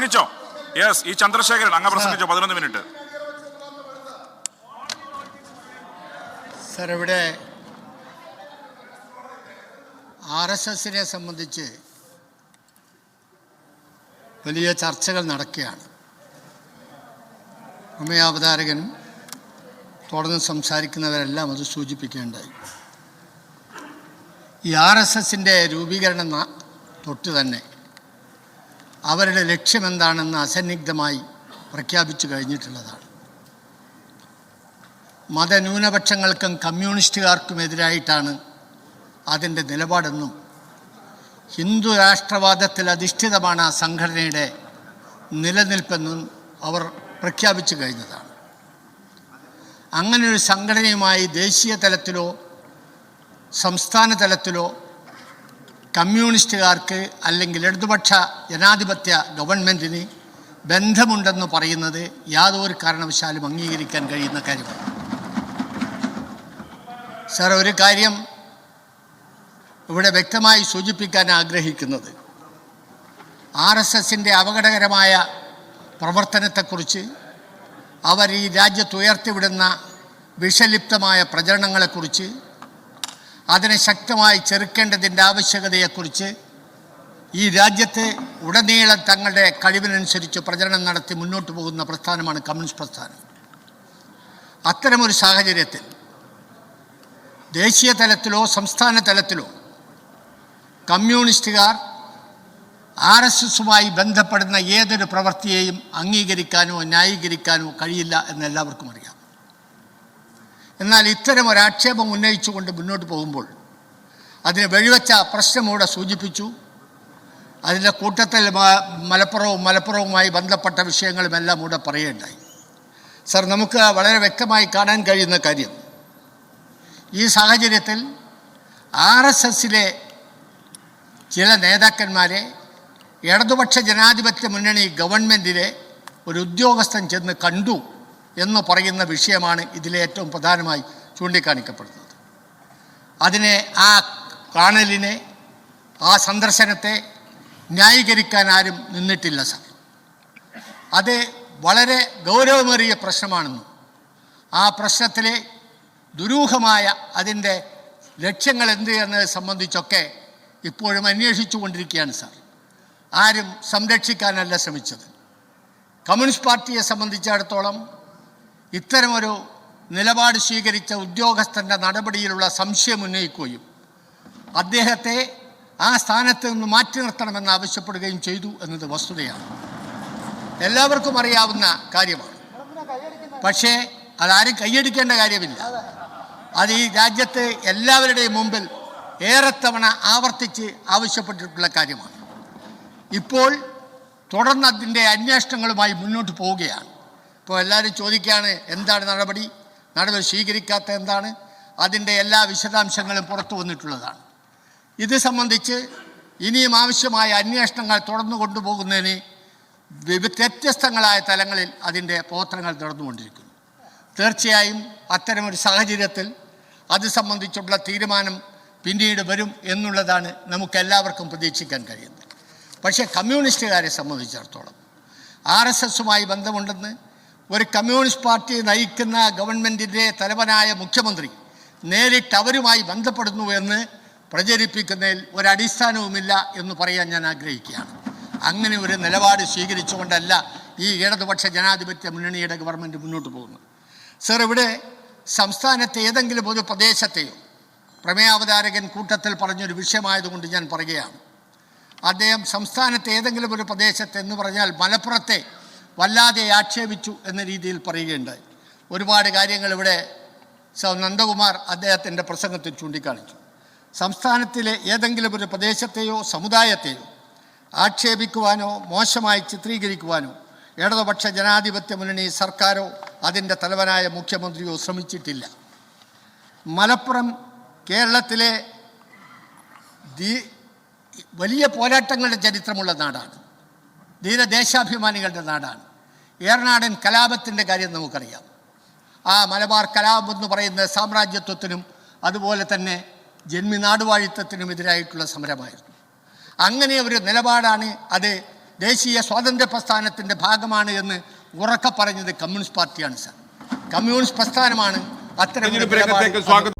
പ്രസംഗിച്ചോ? Yes ഈ ചന്ദ്രശേഖരൻ അങ്ങ് പ്രസംഗിച്ചോ? പതിനൊന്ന് മിനിറ്റ്. സർ ഇവിടെ ആർ എസ് എസിനെ സംബന്ധിച്ച് വലിയ ചർച്ചകൾ നടക്കുകയാണ്. ഉമയാവതാരകൻ തുടർന്ന് സംസാരിക്കുന്നവരെല്ലാം അത് സൂചിപ്പിക്കേണ്ടായി. ഈ ആർ എസ് എസിന്റെ രൂപീകരണം തൊട്ട് തന്നെ അവരുടെ ലക്ഷ്യമെന്താണെന്ന് അസന്നിഗ്ധമായി പ്രഖ്യാപിച്ചു കഴിഞ്ഞിട്ടുള്ളതാണ്. മതന്യൂനപക്ഷങ്ങൾക്കും കമ്മ്യൂണിസ്റ്റുകാർക്കുമെതിരായിട്ടാണ് അതിന്റെ നിലപാടെന്നും ഹിന്ദു രാഷ്ട്രവാദത്തിൽ അധിഷ്ഠിതമാണ് ആ സംഘടനയുടെ നിലനിൽപ്പെന്നും അവർ പ്രഖ്യാപിച്ചു കഴിഞ്ഞതാണ്. അങ്ങനെ ഒരു സംഘടനയുമായി ദേശീയ തലത്തിലോ സംസ്ഥാന തലത്തിലോ കമ്മ്യൂണിസ്റ്റുകാർക്ക് അല്ലെങ്കിൽ ഇടതുപക്ഷ ജനാധിപത്യ ഗവൺമെന്റിന് ബന്ധമുണ്ടെന്ന് പറയുന്നത് യാതൊരു കാരണവശാലും അംഗീകരിക്കാൻ കഴിയുന്ന കാര്യമാണ്. സാർ ഒരു കാര്യം ഇവിടെ വ്യക്തമായി സൂചിപ്പിക്കാൻ ആഗ്രഹിക്കുന്നത്. ആർ എസ് എസിന്റെ അപകടകരമായ പ്രവർത്തനത്തെക്കുറിച്ച് അവർ ഈ രാജ്യത്ത് ഉയർത്തിവിടുന്ന വിഷലിപ്തമായ പ്രചരണങ്ങളെക്കുറിച്ച് അതിനെ ശക്തമായി ചെറുക്കേണ്ടതിന്റെ ആവശ്യകതയെക്കുറിച്ച് ഈ രാജ്യത്ത് ഉടനീളം തങ്ങളുടെ കഴിവിനനുസരിച്ച് പ്രചരണം നടത്തി മുന്നോട്ട് പോകുന്ന പ്രസ്ഥാനമാണ് കമ്മ്യൂണിസ്റ്റ് പ്രസ്ഥാനം. അത്തരമൊരു സാഹചര്യത്തിൽ ദേശീയ തലത്തിലോ സംസ്ഥാന തലത്തിലോ കമ്മ്യൂണിസ്റ്റുകാർ ആർ എസ് എസുമായി ബന്ധപ്പെടുന്ന ഏതൊരു പ്രവൃത്തിയെയും അംഗീകരിക്കാനോ ന്യായീകരിക്കാനോ കഴിയില്ല എന്ന് എല്ലാവർക്കും അറിയാം. എന്നാൽ ഇത്തരം ഒരാക്ഷേപം ഉന്നയിച്ചുകൊണ്ട് മുന്നോട്ട് പോകുമ്പോൾ അതിന് വെഴിവെച്ച ഇവിടെ സൂചിപ്പിച്ചു. അതിന്റെ കൂട്ടത്തിൽ മലപ്പുറവും മലപ്പുറവുമായി ബന്ധപ്പെട്ട വിഷയങ്ങളുമെല്ലാം ഇവിടെ പറയുകയുണ്ടായി. സർ നമുക്ക് വളരെ വ്യക്തമായി കാണാൻ കഴിയുന്ന കാര്യം. ഈ സാഹചര്യത്തിൽ ആർ എസ് എസിലെ ചില നേതാക്കന്മാരെ ഇടതുപക്ഷ ജനാധിപത്യ മുന്നണി ഗവൺമെന്റിലെ ഒരു ഉദ്യോഗസ്ഥൻ ചെന്ന് കണ്ടു. എന്ന് പറയുന്ന വിഷയമാണ് ഇതിലെ ഏറ്റവും പ്രധാനമായി ചൂണ്ടിക്കാണിക്കപ്പെടുന്നത്. അതിനെ ആ കാണലിനെ ആ സന്ദർശനത്തെ ന്യായീകരിക്കാൻ ആരും നിന്നിട്ടില്ല സർ. അത് വളരെ ഗൗരവമേറിയ പ്രശ്നമാണെന്നും ആ പ്രശ്നത്തിലെ ദുരൂഹമായ അതിന്റെ ലക്ഷ്യങ്ങൾ എന്ത് എന്നത് സംബന്ധിച്ചൊക്കെ ഇപ്പോഴും അന്വേഷിച്ചു കൊണ്ടിരിക്കുകയാണ് സാർ. ആരും സംരക്ഷിക്കാനല്ല ശ്രമിച്ചത്. കമ്മ്യൂണിസ്റ്റ് പാർട്ടിയെ സംബന്ധിച്ചിടത്തോളം ഇത്തരമൊരു നിലപാട് സ്വീകരിച്ച ഉദ്യോഗസ്ഥന്റെ നടപടിയിലുള്ള സംശയം ഉന്നയിക്കുകയും അദ്ദേഹത്തെ ആ സ്ഥാനത്ത് നിന്ന് മാറ്റി നിർത്തണമെന്ന് ആവശ്യപ്പെടുകയും ചെയ്തു എന്നത് വസ്തുതയാണ്. എല്ലാവർക്കും അറിയാവുന്ന കാര്യമാണ്. പക്ഷേ അതാരും കൈയടിക്കേണ്ട കാര്യമില്ല. അത് ഈ രാജ്യത്ത് എല്ലാവരുടെയും മുമ്പിൽ ഏറെ തവണ ആവർത്തിച്ച് ആവശ്യപ്പെട്ടിട്ടുള്ള കാര്യമാണ്. ഇപ്പോൾ തുടർന്ന് അതിന്റെ അന്വേഷണങ്ങളുമായി മുന്നോട്ട് പോവുകയാണ്. ഇപ്പോൾ എല്ലാവരും ചോദിക്കുകയാണ് എന്താണ് നടപടി? നടപടി സ്വീകരിക്കാത്ത എന്താണ്? അതിന്റെ എല്ലാ വിശദാംശങ്ങളും പുറത്തു വന്നിട്ടുള്ളതാണ്. ഇത് സംബന്ധിച്ച് ഇനിയും ആവശ്യമായ അന്വേഷണങ്ങൾ തുടർന്നു കൊണ്ടുപോകുന്നതിന് വ്യത്യസ്തങ്ങളായ തലങ്ങളിൽ അതിന്റെ പ്രവർത്തനങ്ങൾ നടന്നുകൊണ്ടിരിക്കുന്നു. തീർച്ചയായും അത്തരമൊരു സാഹചര്യത്തിൽ അത് സംബന്ധിച്ചുള്ള തീരുമാനം പിന്നീട് വരും എന്നുള്ളതാണ് നമുക്കെല്ലാവർക്കും പ്രതീക്ഷിക്കാൻ കഴിയുന്നത്. പക്ഷേ കമ്മ്യൂണിസ്റ്റുകാരെ സംബന്ധിച്ചിടത്തോളം ആർ എസ് എസുമായി ബന്ധമുണ്ടെന്ന് ഒരു കമ്മ്യൂണിസ്റ്റ് പാർട്ടി നയിക്കുന്ന ഗവൺമെന്റിന്റെ തലവനായ മുഖ്യമന്ത്രി നേരിട്ട് അവരുമായി ബന്ധപ്പെടുന്നു എന്ന് പ്രചരിപ്പിക്കുന്നതിൽ ഒരടിസ്ഥാനവുമില്ല എന്ന് പറയാൻ ഞാൻ ആഗ്രഹിക്കുകയാണ്. അങ്ങനെ ഒരു നിലപാട് സ്വീകരിച്ചുകൊണ്ടല്ല ഈ ഇടതുപക്ഷ ജനാധിപത്യ മുന്നണിയുടെ ഗവൺമെന്റ് മുന്നോട്ട് പോകുന്നത്. സർ ഇവിടെ സംസ്ഥാനത്തെ ഏതെങ്കിലും ഒരു പ്രദേശത്തെയോ പ്രമേയാവതാരകൻ കൂട്ടത്തിൽ പറഞ്ഞൊരു വിഷയമായതുകൊണ്ട് ഞാൻ പറയുകയാണ്. അദ്ദേഹം സംസ്ഥാനത്തെ ഏതെങ്കിലും ഒരു പ്രദേശത്ത് എന്ന് പറഞ്ഞാൽ മലപ്പുറത്തെ വല്ലാതെ ആക്ഷേപിച്ചു എന്ന രീതിയിൽ പറയുകയുണ്ടായി. ഒരുപാട് കാര്യങ്ങൾ ഇവിടെ സ- നന്ദകുമാർ അദ്ദേഹത്തിന്റെ പ്രസംഗത്തിൽ ചൂണ്ടിക്കാണിച്ചു. സംസ്ഥാനത്തിലെ ഏതെങ്കിലും ഒരു പ്രദേശത്തെയോ സമുദായത്തെയോ ആക്ഷേപിക്കുവാനോ മോശമായി ചിത്രീകരിക്കുവാനോ ഇടതുപക്ഷ ജനാധിപത്യ മുന്നണി സർക്കാരോ അതിന്റെ തലവനായ മുഖ്യമന്ത്രിയോ ശ്രമിച്ചിട്ടില്ല. മലപ്പുറം കേരളത്തിലെ വലിയ പോരാട്ടങ്ങളുടെ ചരിത്രമുള്ള നാടാണ്. ധീരദേശാഭിമാനികളുടെ നാടാണ്. ഏറനാടൻ കലാപത്തിന്റെ കാര്യം നമുക്കറിയാം. ആ മലബാർ കലാപം എന്ന് പറയുന്ന സാമ്രാജ്യത്വത്തിനും അതുപോലെ തന്നെ ജന്മി നാടുവാഴിത്തത്തിനും എതിരായിട്ടുള്ള സമരമായിരുന്നു. അങ്ങനെ ഒരു നിലപാടാണ് അത് ദേശീയ സ്വാതന്ത്ര്യ പ്രസ്ഥാനത്തിന്റെ ഭാഗമാണ് എന്ന് ഉറക്കെ പറഞ്ഞത് കമ്മ്യൂണിസ്റ്റ് പാർട്ടിയാണ് സാർ. കമ്മ്യൂണിസ്റ്റ് പ്രസ്ഥാനമാണ് അത്തരം